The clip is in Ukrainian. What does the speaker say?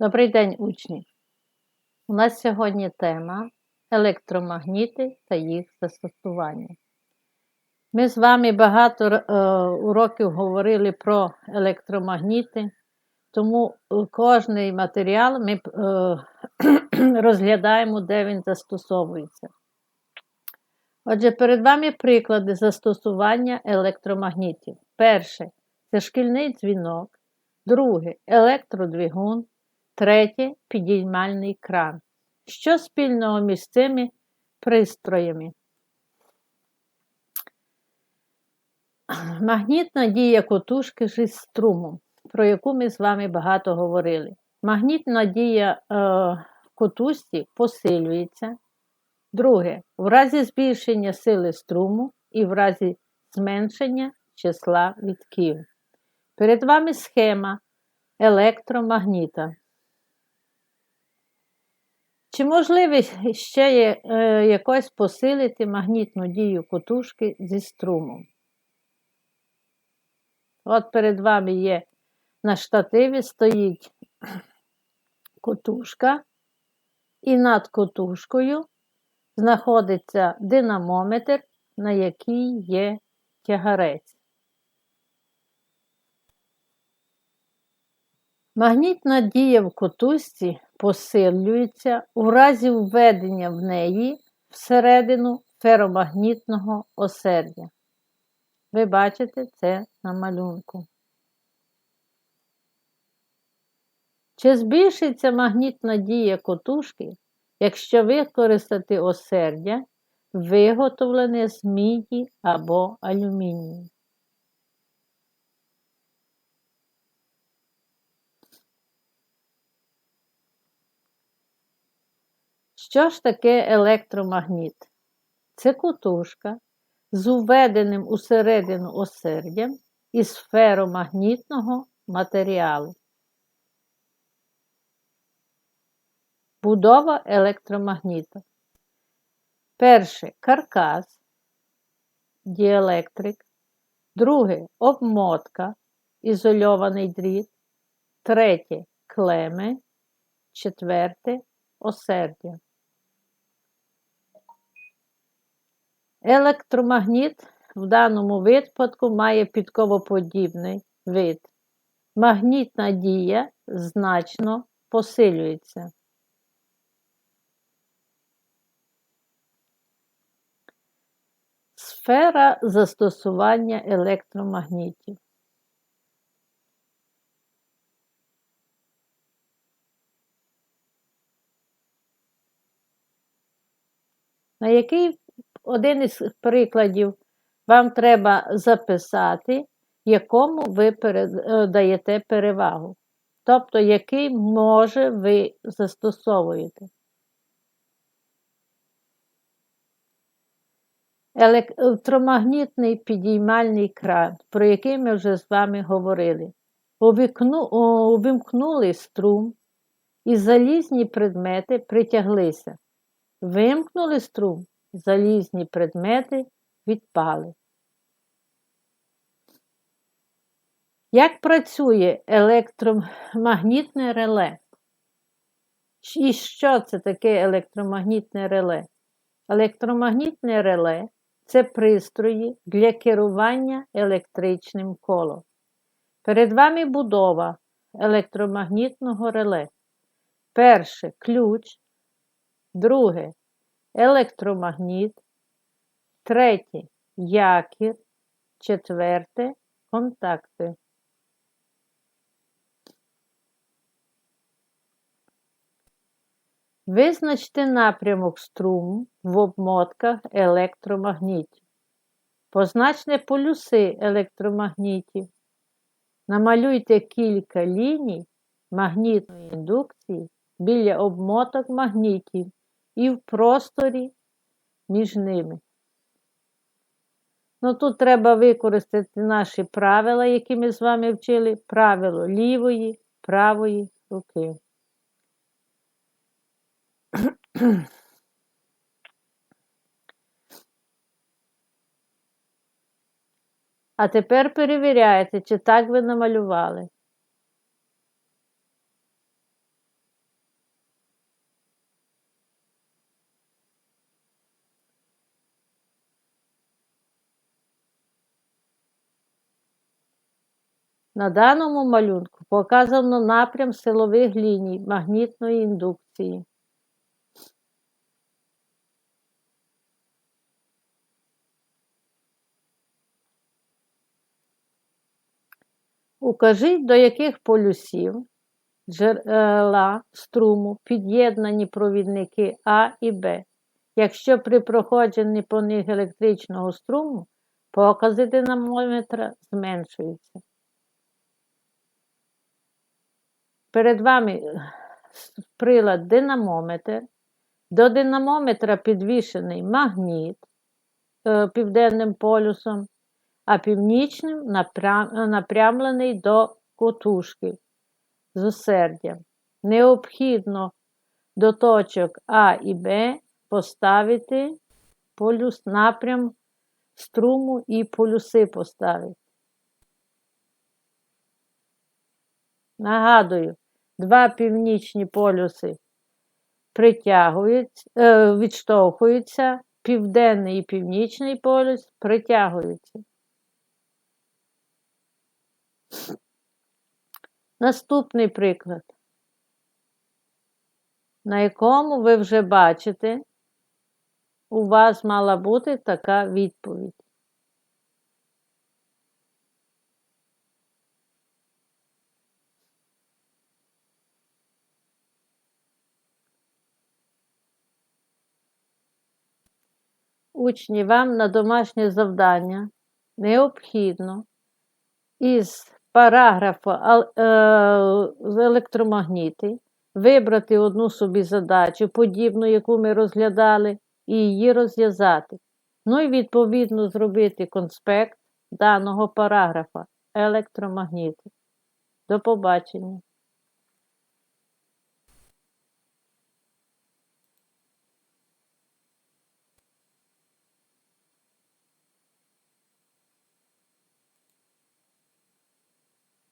Добрий день, учні! У нас сьогодні тема електромагніти та їх застосування. Ми з вами багато е, уроків говорили про електромагніти, тому кожний матеріал ми е, розглядаємо, де він застосовується. Отже, перед вами приклади застосування електромагнітів. Перше це шкільний дзвінок, друге електродвигун. Третє підіймальний кран. Що спільного між цими пристроями? Магнітна дія котушки зі струмом, про яку ми з вами багато говорили. Магнітна дія е, котушці посилюється. Друге, в разі збільшення сили струму і в разі зменшення числа вітків. Перед вами схема електромагніта. Чи можливо ще є, е, якось посилити магнітну дію котушки зі струмом? От перед вами є на штативі стоїть котушка, і над котушкою знаходиться динамометр, на який є тягарець. Магнітна дія в котушці посилюється у разі введення в неї всередину феромагнітного осердя. Ви бачите це на малюнку. Чи збільшиться магнітна дія котушки, якщо використати осердя, виготовлене з міді або алюмінію? Що ж таке електромагніт? Це кутушка з уведеним усередину осердям із феромагнітного матеріалу. Будова електромагніта. Перше каркас, діелектрик, друге обмотка, ізольований дріт, третє клеми, четверте осердя. Електромагніт в даному випадку має підковоподібний вид. Магнітна дія значно посилюється. Сфера застосування електромагнітів. На який один із прикладів вам треба записати, якому ви е, даєте перевагу. Тобто, який може ви застосовуєте. Електромагнітний підіймальний кран, про який ми вже з вами говорили. Увімкнули струм, і залізні предмети притяглися. Вимкнули струм, залізні предмети відпали. Як працює електромагнітне реле? І що це таке електромагнітне реле? Електромагнітне реле це пристрої для керування електричним колом. Перед вами будова електромагнітного реле. Перше ключ, друге електромагніт, третє якір, четверте контакти. Визначте напрямок струму в обмотках електромагнітів. Позначте полюси електромагнітів. Намалюйте кілька ліній магнітної індукції біля обмоток магнітів і в просторі між ними. Ну, тут треба використати наші правила, які ми з вами вчили, правило лівої, правої руки. А тепер перевіряйте, чи так ви намалювали. На даному малюнку показано напрям силових ліній магнітної індукції. Укажіть, до яких полюсів джерела струму під'єднані провідники А і Б. Якщо при проходженні по них електричного струму покази динамометра зменшуються. Перед вами е, прилад динамометр. До динамометра підвішений магніт е, південним полюсом, а північним напрямлений до котушки з осердям. Необхідно до точок А і Б поставити полюс напрям струму і полюси поставити. Нагадую, два північні полюси притягують, е, відштовхуються, південний і північний полюс притягуються. Наступний приклад, на якому ви вже бачите, у вас мала бути така відповідь. Учні, вам на домашнє завдання необхідно із параграфу е, з електромагніти вибрати одну собі задачу, подібну, яку ми розглядали, і її розв'язати. Ну і відповідно зробити конспект даного параграфа електромагніти. До побачення.